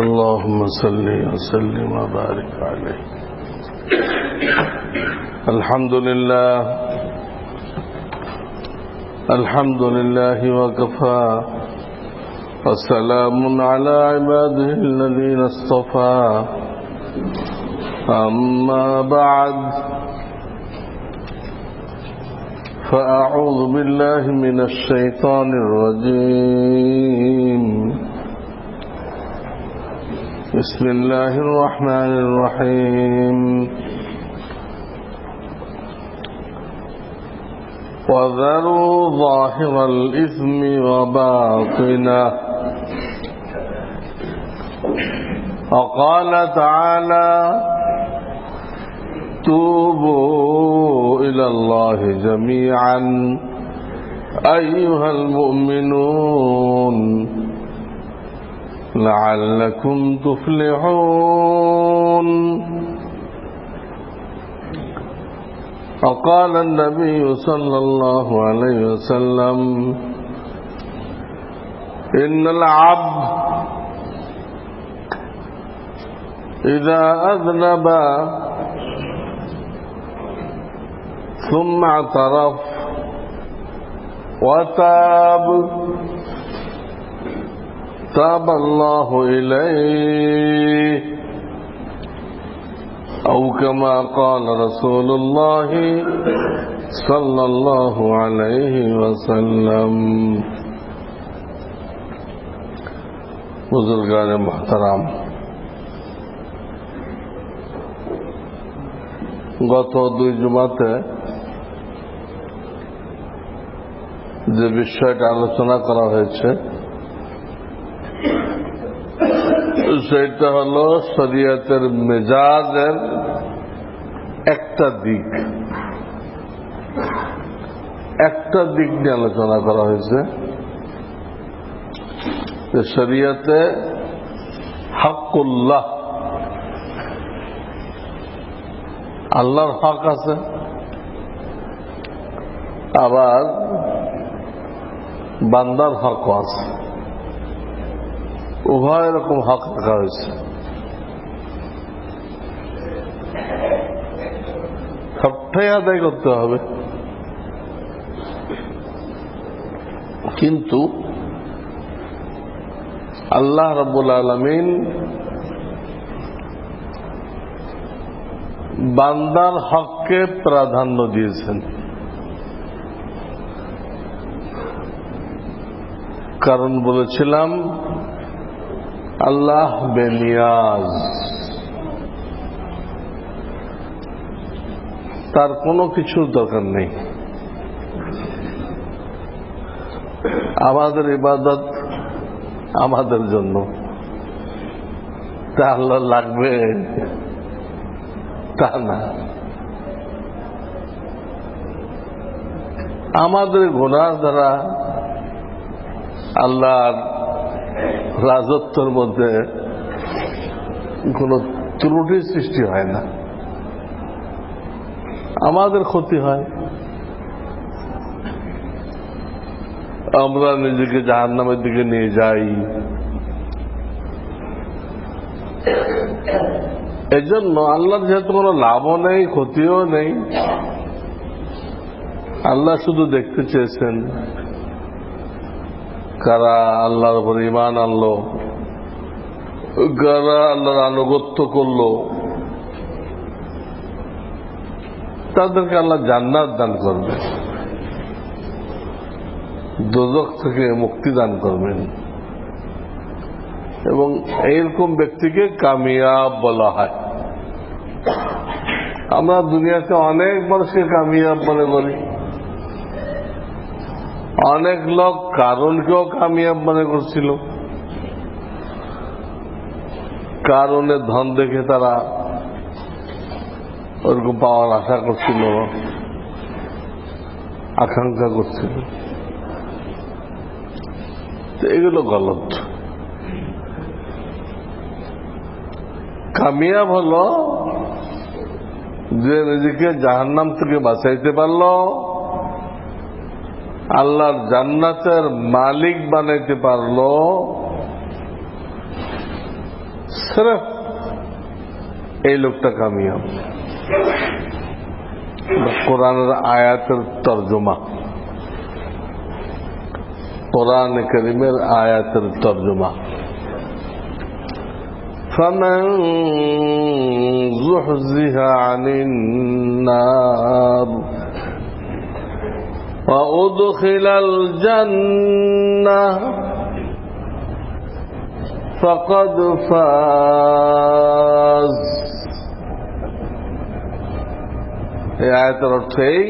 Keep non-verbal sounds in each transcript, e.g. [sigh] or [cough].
اللهم صل وسلم وبارك عليه. الحمد لله. الحمد لله وكفى. وسلام على عباده الذين اصطفى. أما بعد. فأعوذ بالله من الشيطان الرجيم. بسم الله الرحمن الرحيم. وذروا ظاهر الإثم وباطنه. وقال تعالى توبوا إلى الله جميعا أيها المؤمنون. لعلكم تفلحون. وقال النبي صلى الله عليه وسلم إن العبد إذا أذنب ثم اعترف وتاب تاب الله إليه أو كما قال رسول الله صلى الله عليه وسلم بزرگان محترم গত দুই জুমাতে যে বিষয়টা আলোচনা করা হয়েছে সেটা হলো শরীয়তের মেজাজের একটা দিক। একটা দিক নিয়ে আলোচনা করা হয়েছে যে শরীয়তে হকুল্লাহ আল্লাহর হক আছে, আবার বান্দার হক আছে। উভয় রকম হক রাখা হয়েছে। সবটাই আদায় করতে হবে। কিন্তু আল্লাহ রব্বুল আলমিন বান্দার হককে প্রাধান্য দিয়েছেন। কারণ বলেছিলাম আল্লাহ বেনিয়াজ। তার কোনো কিছুর দরকার নেই। আমাদের ইবাদত আমাদের জন্য। তা আল্লাহ লাগবে, তা না। আমাদের গোনার দ্বারা আল্লাহর রাজত্বর মধ্যে কোনো ত্রুটি সৃষ্টি হয় না। আমাদের ক্ষতি হয়। আমরা নিজেকে জাহান নামের দিকে নিয়ে যাই। এজন্য আল্লাহর যেহেতু কোনো লাভও নেই, ক্ষতিও নেই, আল্লাহ শুধু দেখতে চেয়েছেন। কারা আল্লাহর উপর ইমান আনলো, কারা আল্লাহর আনুগত্য করল, তাদেরকে আল্লাহ জান্নাত দান করবে দোজক থেকে মুক্তি দান করবেন। এবং এইরকম ব্যক্তিকে কামিয়াব বলা হয়। আমরা দুনিয়াতে অনেক মানুষকে কামিয়াব মনে করি। অনেক লোক কারণকেও কামিয়াব মনে করছিল। কারণের ধন দেখে তারা ওরকম পাওয়ার আশা করছিল আকাঙ্ক্ষা করছিল। এগুলো গলত। কামিয়াব হলো যে নিজেকে জাহান্নাম থেকে বাঁচাইতে পারল আল্লাহর জান্নাতের মালিক বানাইতে পারলো সিরফ এই লোকটা কামিয়াব কোরআনের আয়াতের তর্জমা কোরআন করিমের আয়াতের তর্জমা فمن زحزح عن النار وأدخل الجنة فقد فاز এই আয়তের অর্থ এই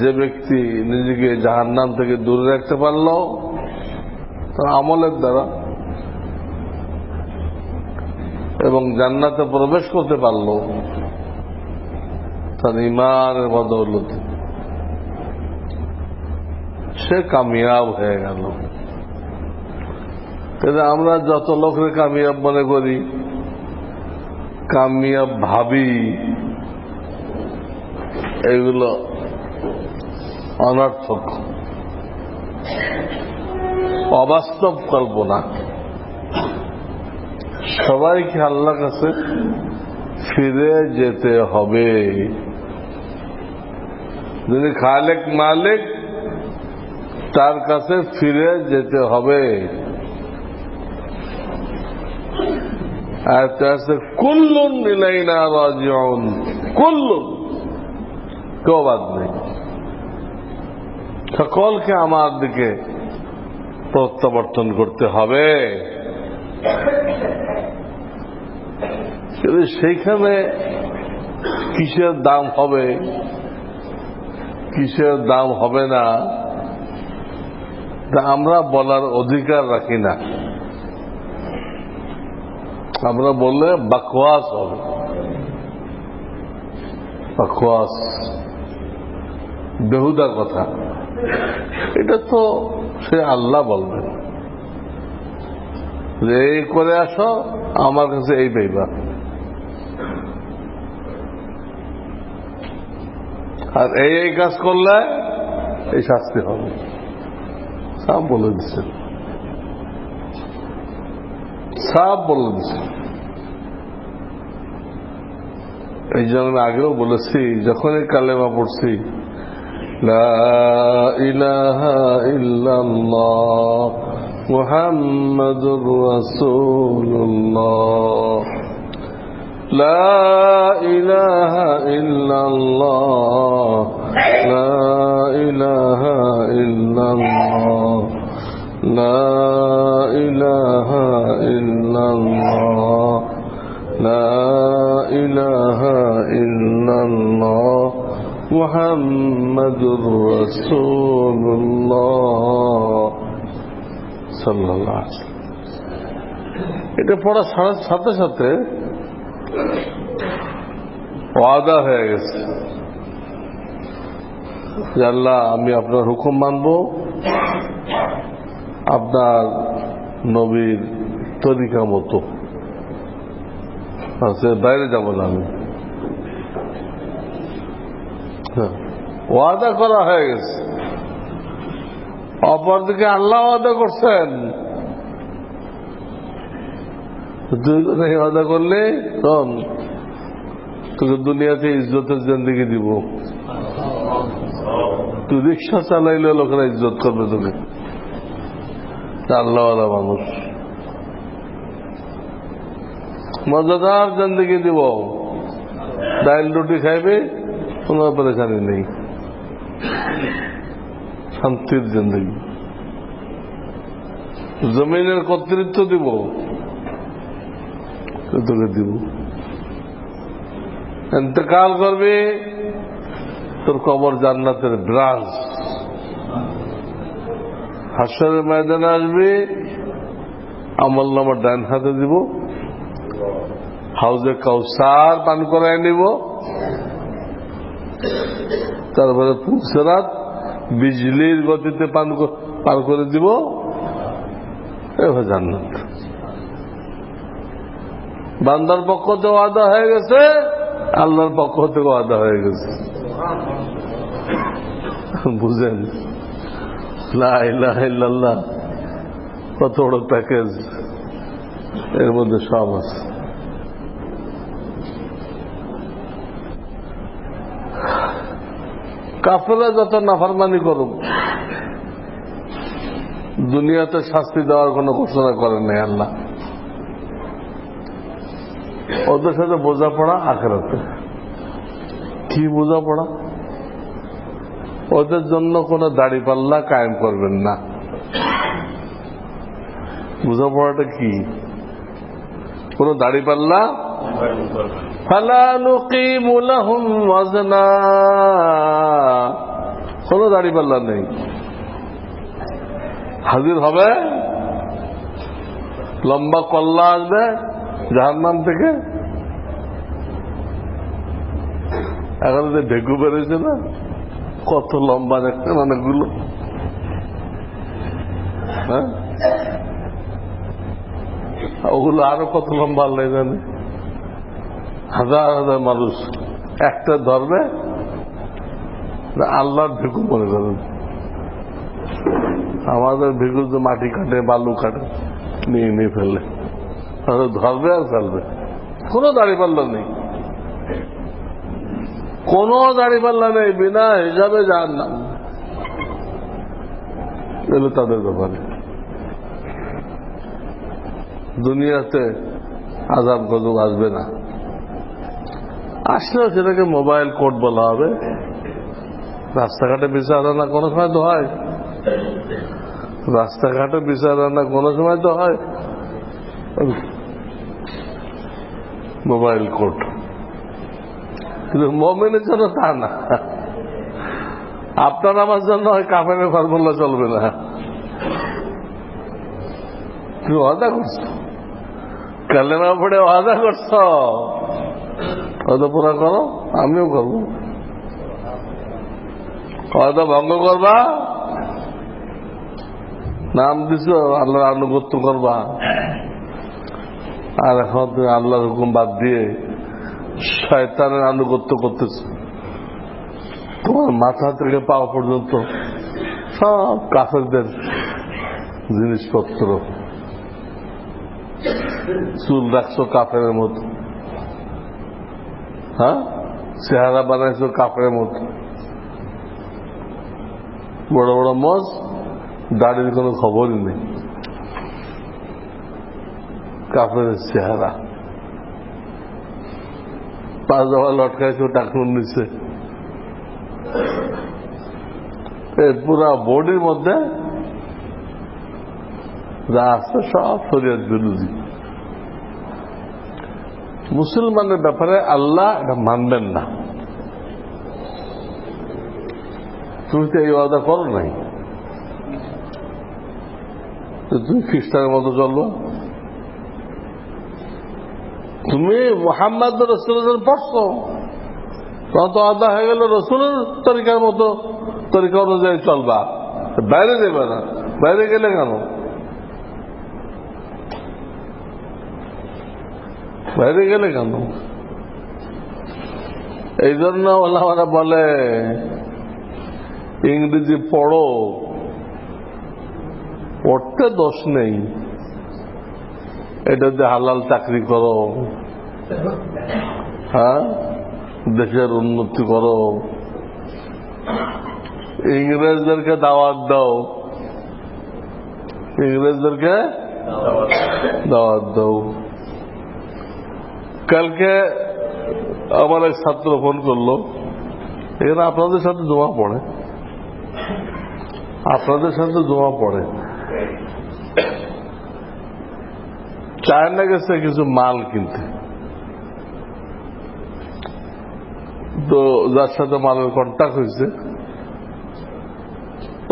যে ব্যক্তি নিজেকে জাহান্নাম থেকে দূরে রাখতে পারল তার আমলের দ্বারা এবং জান্নাতে প্রবেশ করতে পারল তার ইমানের বদৌলতে সে কামিয়াব হয়ে গেল। কিন্তু আমরা যত লোকের কামিয়াব মনে করি, কামিয়াব ভাবি, এগুলো অনর্থক। অবাস্তব কল্পনা। সবাইকে আল্লাহ কাছে ফিরে যেতে হবে। যিনি খালেক মালিক তার কাছে ফিরে যেতে হবে। আছে কুল্লুন নিলাইনা রাজিউন, কুল্লুন। কেউ বাদ নেই। সকলকে আমার দিকে প্রত্যাবর্তন করতে হবে। কিন্তু সেইখানে কিসের দাম হবে, কিসের দাম হবে না তা আমরা বলার অধিকার রাখি না। আমরা বললে বাকওয়াস হবে। বাকওয়াস। বেহুদা কথা। এটা তো সে আল্লাহ বলবেন। যে এই করে আসো, আমার কাছে এই পেইবা। আর এই এই কাজ করলে এই শাস্তি হবে। সাপ বলে দিচ্ছেন সাপ বলে দিচ্ছেন এই জন্য আগেও বলেছি যখনই কালেমা পড়ছি মুহাম্মদুর لا إله إلا الله لا إله إلا الله لا إله إلا الله لا إله إلا الله محمد رسول الله صلى الله عليه وسلم এটা পড়ার সাথে সাথে ওয়াদা হয়ে গেছে যে আল্লাহ আমি আপনার হুকুম মানব। আপনার নবীর তরিকা মতো। আচ্ছা, বাইরে যাব না আমি। হ্যাঁ, ওয়াদা করা হয়ে গেছে। অপরদিকে আল্লাহ ওয়াদা করছেন। তুই এই ওয়াদা করলে শোন তোকে দুনিয়াতে ইজ্জতের জিন্দিগি দিব। তুই রিক্সা চালাইলে লোকেরা ইজ্জত করবে তোকে। আল্লাহওয়ালা মানুষ। মজাদার জিন্দিগি দিব। ডাইল রুটি খাইবে, কোনো পরেশানি নেই। শান্তির জিন্দগি। জমিনের কর্তৃত্ব দিব। তোকে দিব। এতেকাল করবে তোর কবর জান্নাতের ব্রাঞ্চ। হাসরের ময়দানে আসবে, আমল নামার ডান হাতে দিব, হাউজে কাউসার পান করায় নিব। তারপরে পুলসেরাত, বিজলির গতিতে পান পার করে দিব। এবার জান্নাত। বান্দার পক্ষ থেকে আদা হয়ে গেছে, আল্লাহর পক্ষ থেকে আদা হয়ে গেছে। বুঝেন? লা ইলাহা ইল্লাল্লাহ, কত বড় প্যাকেজ। এর মধ্যে সব আছে। কাফেরা যত নাফারমানি করুক, দুনিয়াতে শাস্তি দেওয়ার কোনো ঘোষণা করেন নাই আল্লাহ। ওদের সাথে বোঝাপড়া আখেরাতে। কি বোঝাপড়া ওদের জন্য কোনো দাড়ি পাল্লা কায়েম করবেন না। বোঝাপড়াটা কি? কোন কোন দাড়ি পাল্লা নেই। হাজির হবে? লম্বা কল্লা আসবে জাহার নাম থেকে? এখন যে ঢেকু বেড়েছে না, কত লম্বা দেখছেন অনেকগুলো হ্যাঁ? ওগুলো আরও কত লম্বা আল্লাহ জানে। হাজার হাজার মানুষ একটা ধরবে আল্লাহর ঢেকু মনে করেন। আমাদের ভেগুর তো মাটি কাটে, বালু কাটে, নিয়ে নিয়ে ফেলে ধরবে আর ফেলবে। কোনো দাড়ি পাল্লা নেই। কোনো দাড়ি পাল্লা নেই, বিনা হিসাবে যান না এগুলো তাদের ব্যাপারে। দুনিয়াতে আজাব গজব আসবে না। আসলেও সেটাকে মোবাইল কোড বলা হবে। রাস্তাঘাটে বিচার না কোনো সময় তো হয়। রাস্তাঘাটে বিচার না কোনো সময় তো হয়। Mobile code. কিন্তু মমিনের জন্য তা না। আপনার আমার জন্য কাফের ফর্মুলা চলবে না। তুমি ওয়াদা করছ? কালেমা পড়ে ওয়াদা করছ? ওটা পুরা করো, আমিও করব। ওয়াদা ভঙ্গ করবা? নাম দিছ, আল্লাহর আনুগত্য করবা। আর এখন তুমি আল্লাহর হুকুম বাদ দিয়ে শয়তানের আনুগত্য করতেছ। তোমার মাথা থেকে পাওয়া পর্যন্ত সব কাফেরদের জিনিসপত্র। চুল রাখছো কাফের মতো। হ্যাঁ? চেহারা বানাইছো কাপড়ের মতো। বড় বড় মজ, দাড়ির কোনো খবরই নেই। কাপড়ের চেহারা। পাঁচ দফা লটকাইছো টাকুন নিচে পুরা বডির মধ্যে আছে সব শরীয়ত বিরোধী মুসলমানের ব্যাপারে আল্লাহ এটা মানবেন না। তুমি তো এই ওয়াদা করো নাই? তুমি খ্রিস্টানের মতো চলবো তুমি মোহাম্মদ রসুলের পড়ছো তখন তো আদা হয়ে গেল রসুলের তরিকার মতো, তরিকা অনুযায়ী চলবা। বাইরে দেবে না। বাইরে গেলে কেন? বাইরে গেলে কেন? এই জন্য ওলামারা বলে, ইংরেজি পড়ো। পড়তে দোষ নেই। এটা দিয়ে হালাল চাকরি করো। হ্যাঁ? দেশের উন্নতি করো। ইংরেজদেরকে দাওয়াত দাও। ইংরেজদেরকে দাওয়াত দাও। কালকে আমার এক ছাত্র ফোন করল। এখানে আপনাদের সাথে জমা পড়ে। আপনাদের সাথে জমা পড়ে। চায়না গেছে কিছু মাল কিনতে। তো যার সাথে মালের কন্ট্যাক্ট হয়েছে,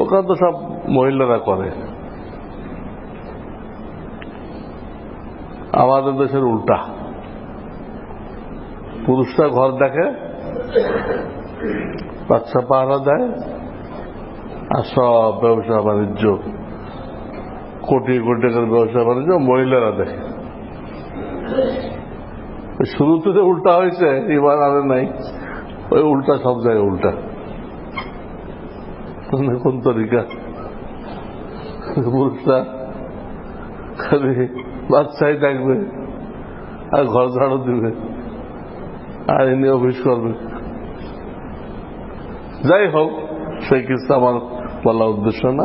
ওখানে তো সব মহিলারা করে। আমাদের দেশের উল্টা। পুরুষরা ঘর দেখে, বাচ্চা পাহারা দেয়, আর সব ব্যবসা বাণিজ্য, কোটি কোটি টাকার ব্যবসা বাণিজ্য মহিলারা দেখে। শুরুতে যে উল্টা হয়েছে, এবার আরে নাই। ওই উল্টা, সব জায়গায় উল্টা। কোন তরিকা? পুরুষরা খালি বাচ্চাই থাকবে আর ঘর ঝাড়ু দিবে। আর এনে অফিস করবে। যাই হোক, সেই কিছু আমার বলা উদ্দেশ্য না।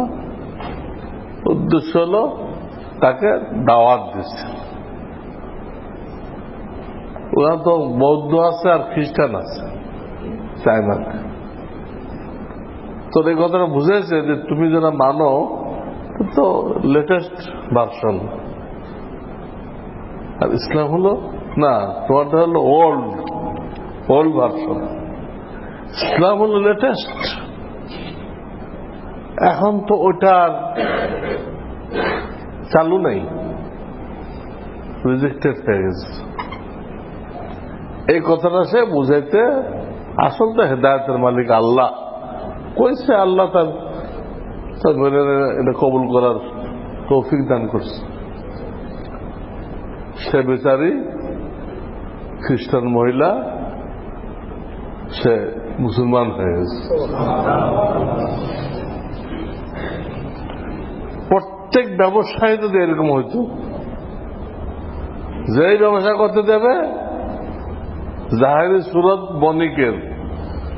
উদ্দেশ্য হলো তাকে দাওয়াত দিচ্ছে। ওরা তো বৌদ্ধ আছে আর খ্রিস্টান আছে। চায়নাতে তোর এই কথাটা বুঝেছে যে তুমি যারা মানো তো লেটেস্ট ভার্সন আর ইসলাম হলো, না, তোমারটা হলো ওল্ড ওল্ড ভার্সন ইসলাম হলো লেটেস্ট এখন তো ওটার চালু নেই। রিজেক্টেড হয়ে গেছে এই কথাটা সে বুঝাইতে আসল তো হেদায়তের মালিক আল্লাহ। কইছে আল্লাহ তার তার এটা কবুল করার তৌফিক দান করছে। সে বেচারি খ্রিস্টান মহিলা, সে মুসলমান হয়ে গেছে। প্রত্যেক ব্যবসায় যদি এরকম হইতো, যেই ব্যবসা করতে দেবে জাহেরি সুরত বণিকের।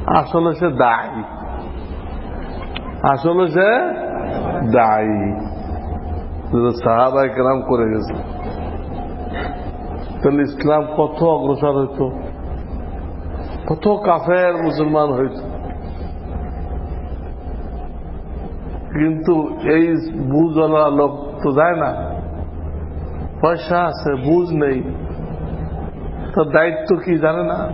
আসলে সে দায়ী। আসলে সে দায়ী। সাহাবাই কেরাম করে গেছে। তাহলে ইসলাম কত অগ্রসর হইত? কত কাফের মুসলমান হইত? কিন্তু এই বুঝওয়ালা লোক তো যায় না। পয়সা আছে, বুঝ নেই। তার দায়িত্ব কি জানে না?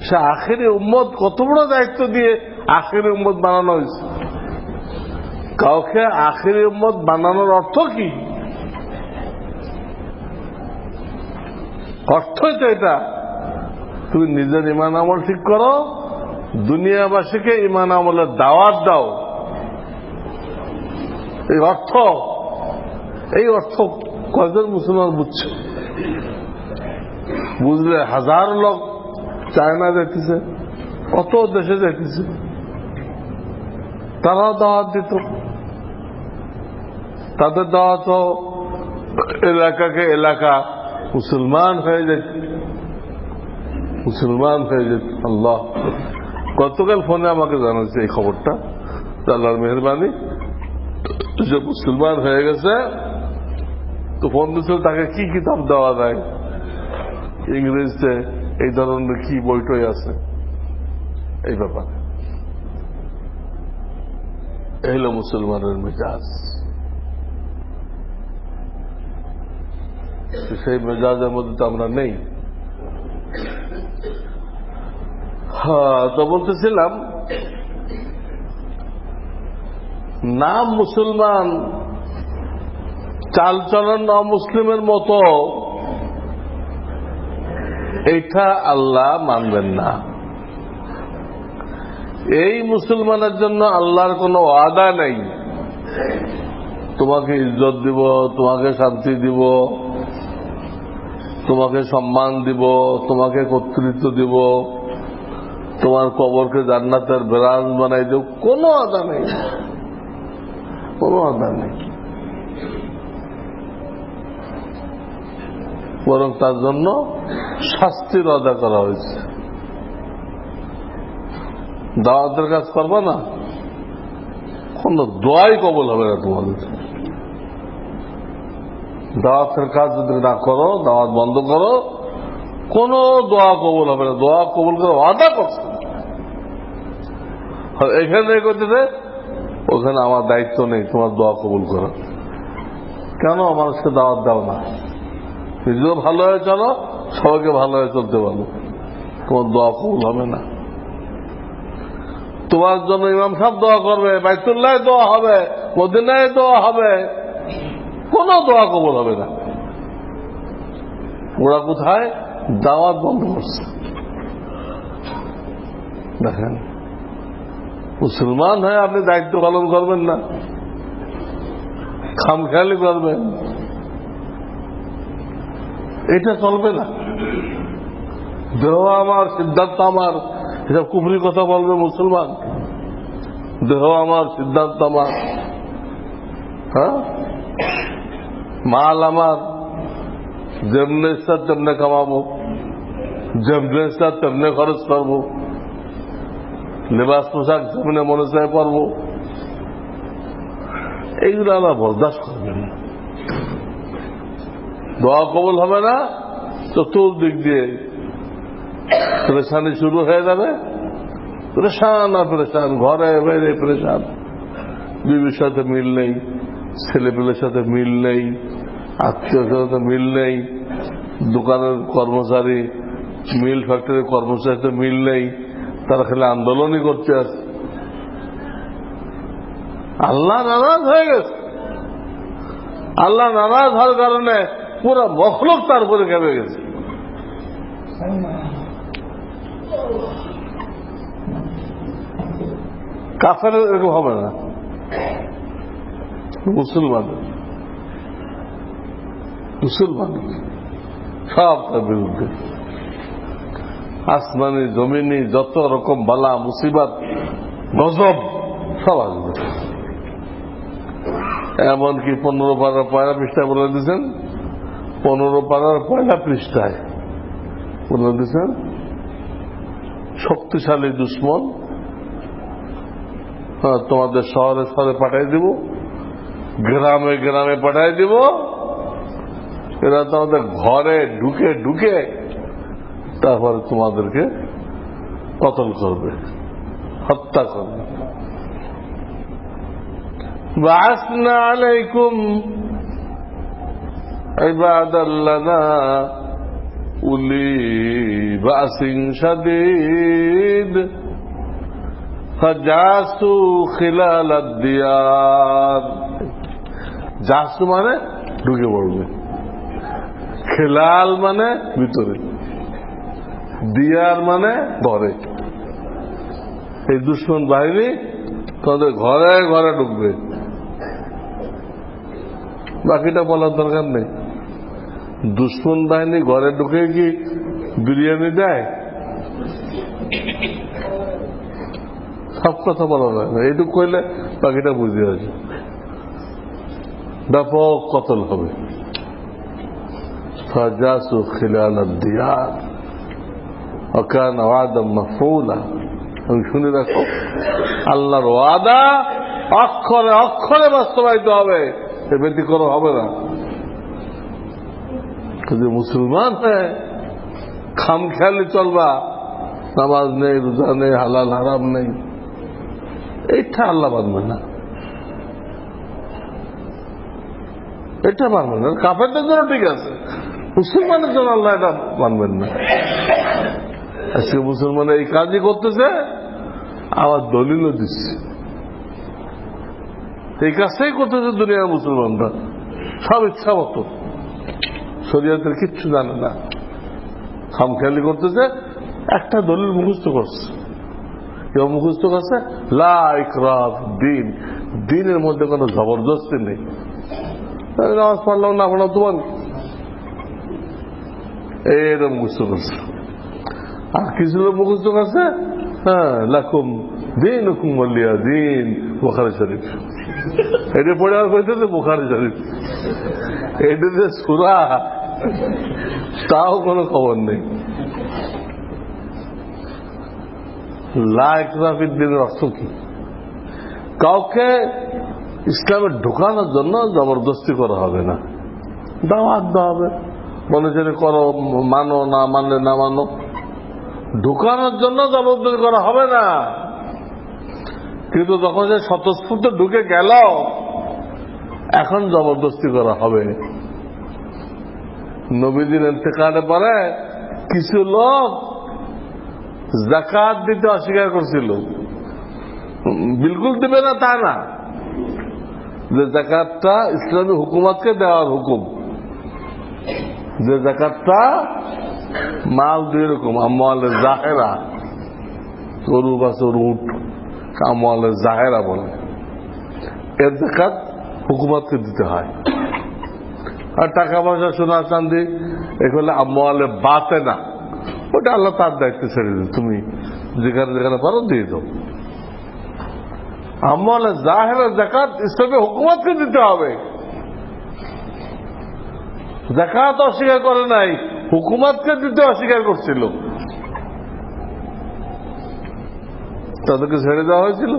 সে আখেরি উম্মত কত বড় দায়িত্ব দিয়ে আখেরি উম্মত বানানো হয়েছে? কাউকে আখেরি উম্মত বানানোর অর্থ কি? অর্থই তো এটা। তুমি নিজের ইমান আমল ঠিক করো, দুনিয়াবাসীকে ইমান আমলের দাওয়াত দাও। এই অর্থ এই অর্থ কয়জন মুসলমান বুঝছে? বুঝলে হাজার লোক চায়না যেতেছে কত দেশে যেতেছে তারাও দাওয়াত দিত। তাদের দাওয়াত এলাকাকে এলাকা মুসলমান হয়ে যেত। মুসলমান হয়ে যেত, আল্লাহ। গতকাল ফোনে আমাকে জানাচ্ছে এই খবরটা আল্লাহর মেহরবানি যে মুসলমান হয়ে গেছে। তো ফোন দিচ্ছিল তাকে কি কিতাব দেওয়া যায়? ইংরেজিতে এই ধরনের কি বইটই আছে? এই ব্যাপারে। এই মুসলমানের মেজাজ। সেই মেজাজের মধ্যে তো আমরা নেই। হ্যাঁ তো বলতেছিলাম নাম মুসলমান চালচলন অমুসলিমের মতো এটা আল্লাহ মানবেন না। এই মুসলমানের জন্য আল্লাহর কোনো ওয়াদা নেই। তোমাকে ইজ্জত দিব, তোমাকে শান্তি দিব, তোমাকে সম্মান দিব, তোমাকে কর্তৃত্ব দিব, তোমার কবরকে জান্নাতের বেড়ান বানাই দেব কোনো আদা নেই। কোনো আদা নেই। বরং তার জন্য শাস্তির আদা করা হয়েছে। দাওয়াতের কাজ করবে না? কোন দোয়াই কবল হবে না তোমাদের। দাওয়াতের কাজ যদি না করো, দাওয়াত বন্ধ করো, কোন দোয়া কবল হবে না। দোয়া কবল করে আদা করছে। আর এখানে করতেছে ওখানে আমার দায়িত্ব নেই, তোমার দোয়া কবুল করা। কেন? মানুষকে দাওয়াত দাও না। নিজেও ভালো হয়ে চলো, সবাইকে ভালো হয়ে চলতে পারো তোমার দোয়া কবুল হবে না। তোমার জন্য ইমাম সাহেব দোয়া করবে, বাইতুল্লাহ দোয়া হবে, মদিনায় দোয়া হবে। কোন দোয়া কবুল হবে না। ওরা কোথায়? দাওয়াত বন্ধ করছে। দেখেন, মুসলমান হয়ে আপনি দায়িত্ব পালন করবেন না। খামখেয়ালি করবেন। এটা চলবে না। দেহ আমার, সিদ্ধান্ত আমার। এটা কুফরি কথা বলবে মুসলমান। দেহ আমার, সিদ্ধান্ত আমার। হ্যাঁ? মাল আমার। যেমনে ইচ্ছা তেমনে কামাবো। যেমনে ইচ্ছা তেমনে খরচ করব। লেবাস পোশাক যেমনে মনে চায় পারব। এইগুলো আল্লাহ বরদাস্ত করবেন। দোয়া কবল হবে না, চতুর্দিক দিয়ে পরেশানি শুরু হয়ে যাবে। পরেশান আর পরেশান, ঘরে বাইরে পরেশান। বিবির সাথে মিল নেই, ছেলেপেলের সাথে মিল নেই আত্মীয় সাথে মিল নেই, দোকানের কর্মচারী, মিল ফ্যাক্টরির কর্মচারীতে মিল নেই, তারা খালি আন্দোলনই করতে আছে আল্লাহ নারাজ হয়ে গেছে। আল্লাহ নারাজ হওয়ার কারণে পুরো মখলুক তার উপরে কেঁপে গেছে। কাফের এরকম হবে না। মুসলমান। মুসলমান। সব তার বিরুদ্ধে। আসমানি, জমিনি, যত রকম বালা, মুসিবত, গজব, সব আসবে। এমনকি পনেরো বারো পয়লা পৃষ্ঠা বলে দিয়েছেন পনেরো পাড়ার পয়লা পৃষ্ঠায়। বলে দিয়েছেন শক্তিশালী দুশ্মন। হ্যাঁ, তোমাদের শহরে শহরে পাঠাই দিব, গ্রামে গ্রামে পাঠাই দিব। এরা তোমাদের ঘরে ঢুকে ঢুকে তারপরে তোমাদেরকে কতল করবে, হত্যা করবে। عبادا لنا أولي بأس شديد فجاسوا خلال الديار জাসু মানে ঢুকে পড়বে খেলাল মানে ভিতরে দিয়ার মানে ঘরে এই দুশ্মন বাহিনী তাদের ঘরে ঘরে ঢুকবে বাকিটা বলার দরকার নেই দুশ্মন বাহিনী ঘরে ঢুকে কি বিরিয়ানি দেয়? সব কথা বলা যায় না। এইটুকু কইলে বাকিটা বুঝে আছে ব্যাপক কতল হবে। আমি শুনে রাখো, আল্লাহর ওয়াদা অক্ষরে অক্ষরে বাস্তবায়িত হবে। এ ব্যতিক্রম হবে না। যদি মুসলমান খাম খেয়ালি চলবা। নামাজ নেই, রোজা নেই, হালাল, হারাম নেই। এইটা আল্লাহ মানবে না। এটা মানবেন না। কাপেরদের জন্য ঠিক আছে। মুসলমানের জন্য আল্লাহ এটা মানবেন না। আজকে মুসলমান এই কাজই করতেছে, আবার দলিলও দিচ্ছে। এই কাজটাই করতেছে দুনিয়ার মুসলমানরা। সব ইচ্ছা মতো শরীয়তের কিচ্ছু জানে না। খামখেয়ালি করতেছে, একটা দলিল মুখস্থ করছে। কেউ মুখস্থ করছে, লা ইকরাহ দিন। দিনের মধ্যে কোনো জবরদস্তি নেই। নামাজ পড়লাম না পড়লাম তোমার এরকম মুখস্থ করছে। আর কিছু লোক মুখস্থ করছে হ্যাঁ লাকুম দিন হুকুম বলিয়া দিন, বোখারি শরীফ। এটা পড়ে আর কইতে বোখারি শরীফ। এটা যে সুরা [laughs] তাও কোনো খবর নেই। লাইকরাফির দিনের অর্থ কি? কাউকে ইসলামে ঢোকানোর জন্য জবরদস্তি করা হবে না। দাওয়াত দেওয়া হবে। মনে চলে করো, মানো, না মানলে না মানো। ঢুকানোর জন্য জবরদস্তি করা হবে না। কিন্তু যখন সে স্বতঃস্ফূর্ত ঢুকে গেল, এখন জবরদস্তি করা হবে। নবীদের ইন্তেকালে পরে কিছু লোক জাকাত দিতে অস্বীকার করছিল। বিলকুল দিবে না তা না। যে জাকাতটা ইসলামী হুকুমতকে দেওয়ার হুকুম। যে জাকাতটা মাল দুই রকম আমলে জাহেরা গরু বাছর উঠ আমলে জাহেরা বলে। এর জাকাত হুকুমতকে দিতে হয়। আর টাকা পয়সা সোনা চান্দি, এগুলো আমলে বাতে না। ওটা আল্লাহ তার দায়িত্ব ছেড়ে দিন তুমি যেখানে যেখানে পারো দিয়ে দাও। আমলে জাহেরা জাকাত ইসলামী হুকুমতকে দিতে হবে। জাকাত অস্বীকার করে নাই, হুকুমাতকে দিতে অস্বীকার করছিল। তাদেরকে ছেড়ে দেওয়া হয়েছিল?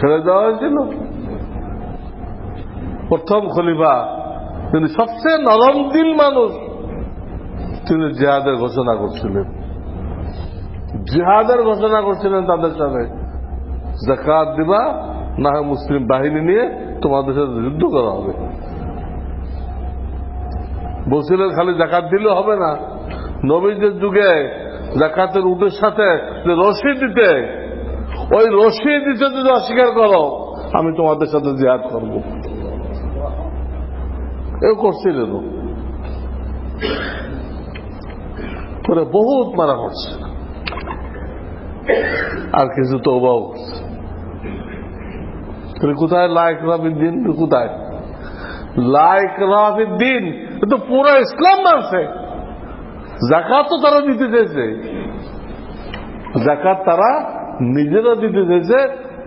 ছেড়ে দেওয়া হয়েছিল? প্রথম খলিফা, তিনি সবচেয়ে নরম দিল মানুষ। তিনি জেহাদের ঘোষণা করছিলেন। জেহাদের ঘোষণা করছিলেন তাদের সাথে জাকাত দিবা, না হয় মুসলিম বাহিনী নিয়ে তোমাদের সাথে যুদ্ধ করা হবে। বলছিলেন, খালি জাকাত দিলে হবে না। নবীদের যুগে জাকাতের উটের সাথে রশি দিতে, ওই রশি দিতে যদি অস্বীকার করো, আমি তোমাদের সাথে জেহাদ করব। এও করছিলেন করে বহুত মারা করছে। আর কিছু তো অভাব তাহলে কোথায় লাইক রাবিদ্দিন কোথায়? লাইক রাবিদ্দিন তো পুরো ইসলাম মানছে। জাকাত তো তারা দিতে চেয়েছে। জাকাত তারা নিজেরা দিতে চেয়েছে,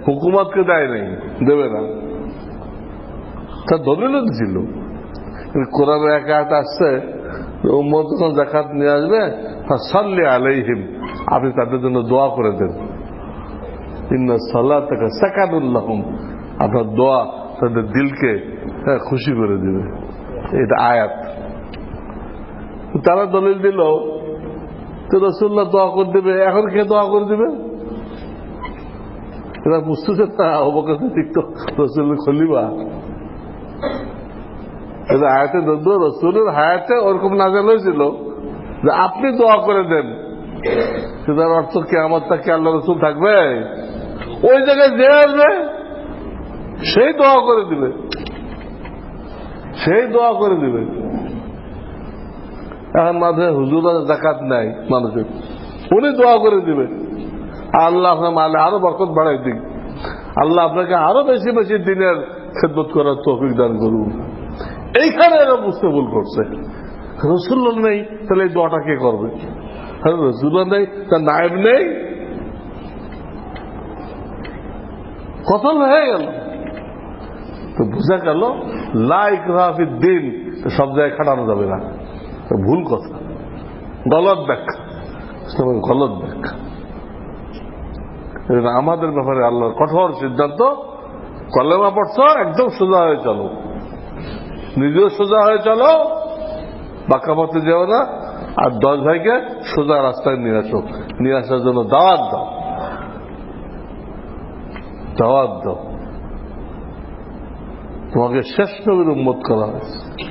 হুকুমাতকে দেয় নাই, দেবে না। তার দলিলও ছিল কোরআন এক আয়াত আসছে উম্মত যখন জাকাত নিয়ে আসবে সাল্লি আলাইহিম আপনি তাদের জন্য দোয়া করে দেন। ইন্না সাল্লাহ থেকে সাকানুল্লাহম আপনার দোয়া তাদের দিলকে হ্যাঁ, খুশি করে দিবে। এটা আয়াত। তারা দলিল দিল তো রসুল্লাহ দোয়া করে দেবে এখন কে দোয়া করে দিবে? এরা বুঝতেছে না অবকাশ ঠিক তো রসুল খলিবা আয়াতে দদ্দু রসুলের হায়াতে ওরকম নাজেল হয়েছিল যে আপনি দোয়া করে দেন। সেটার অর্থ কি আমার তাকে আল্লাহ রসুল থাকবে? ওই জায়গায় যে আসবে, সেই দোয়া করে দিবে। সেই দোয়া করে দিবে। এখন মাঝে হুজুর জাকাত নাই মানুষের। উনি দোয়া করে দিবে। আল্লাহ আপনার মালে আরও বরকত বাড়াই দিক। আল্লাহ আপনাকে আরও বেশি বেশি দিনের খেদমত করার তৌফিক দান করুন। এইখানে এরা বুঝতে ভুল করছে। রসুল্লাহ নেই, তাহলে এই দোয়াটা কে করবে? রসুল্লাহ নেই, তার নায়েব নেই। কতল হয়ে গেল। তো বোঝা গেল লাইক রাফির দিন সব জায়গায় খাটানো যাবে না। ভুল কথা। গলত ব্যাখ্যা। গলত ব্যাখ্যা। আমাদের ব্যাপারে আল্লাহর কঠোর সিদ্ধান্ত। কলেমা পড়ছ, একদম সোজা হয়ে চলো। নিজেও সোজা হয়ে চলো, বাঁকা পথে যেও না, আর দশ ভাইকে সোজা রাস্তায় নিয়ে আসো। নিয়ে আসার জন্য দাওয়াত দাও। দাওয়াত দাও। তোমাকে শেষ নবীর উন্মত করা হয়েছে।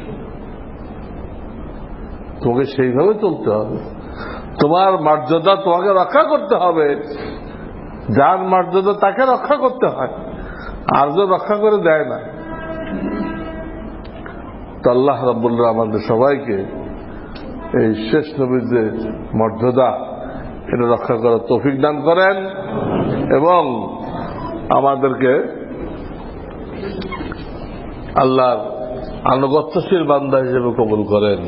তোমাকে সেইভাবে চলতে হবে। তোমার মর্যাদা তোমাকে রক্ষা করতে হবে। যার মর্যাদা তাকে রক্ষা করতে হয়। আর যে রক্ষা করে দেয় না। তো আল্লাহ রাবুল্লাহ আমাদের সবাইকে এই শেষ নবীর যে মর্যাদা, এটা রক্ষা করার তফিক দান করেন এবং আমাদেরকে আল্লাহর আনুগত্যশীল বান্দা হিসেবে কবুল করেন।